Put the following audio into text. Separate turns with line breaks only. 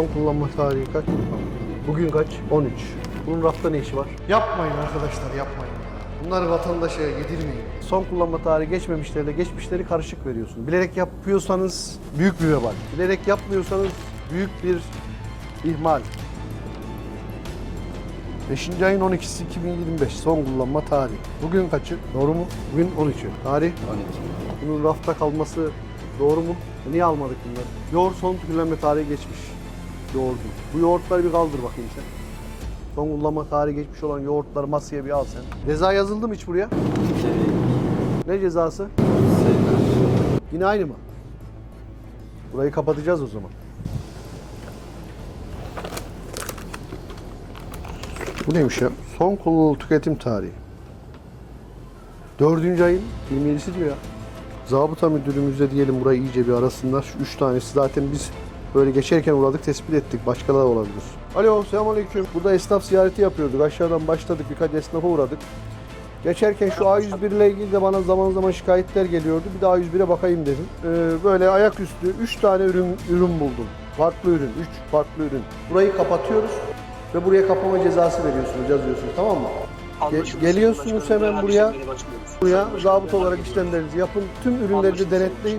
Son kullanma tarihi kaç? Bugün kaç? 13. Bunun rafta ne işi var? Yapmayın arkadaşlar yapmayın. Bunları vatandaşa yedirmeyin. Son kullanma tarihi geçmemişlerle geçmişleri karışık veriyorsunuz. Bilerek yapıyorsanız büyük bir vebal. Bilerek yapmıyorsanız büyük bir ihmal. 5. ayın 12'si 2025 son kullanma tarihi. Bugün kaçı? Doğru mu? Bugün 13'ü. Tarih? 12. Bunun rafta kalması doğru mu? Niye almadık bunları? Yoğurt son kullanma tarihi geçmiş. Yoğurdu. Bu yoğurtları bir kaldır bakayım sen. Son kullanma tarihi geçmiş olan yoğurtları masaya bir al sen. Ceza yazıldı mı hiç buraya? Ne cezası? Yine aynı mı? Burayı kapatacağız o zaman. Bu neymiş ya? Son kullanılı tüketim tarihi. Dördüncü ayın 27'si diyor ya. Zabıta müdürümüzle diyelim burayı iyice bir arasınlar. Şu üç tanesi zaten biz böyle geçerken uğradık tespit ettik. Başkaları olabilir. Alo selamünaleyküm. Burada esnaf ziyareti yapıyorduk. Aşağıdan başladık birkaç esnafa uğradık. Geçerken şu A101 ile ilgili de bana zaman zaman şikayetler geliyordu. Bir de A101'e bakayım dedim. Ee, böyle ayaküstü 3 tane ürün ürün buldum. Farklı ürün, 3 farklı ürün. Burayı kapatıyoruz ve buraya kapama cezası veriyorsunuz, yazıyorsunuz tamam mı?
Anlaşıldı.
geliyorsunuz hemen buraya.
başlıyoruz.
Buraya zabıt olarak işlemlerinizi yapın. Tüm ürünleri de denetleyin.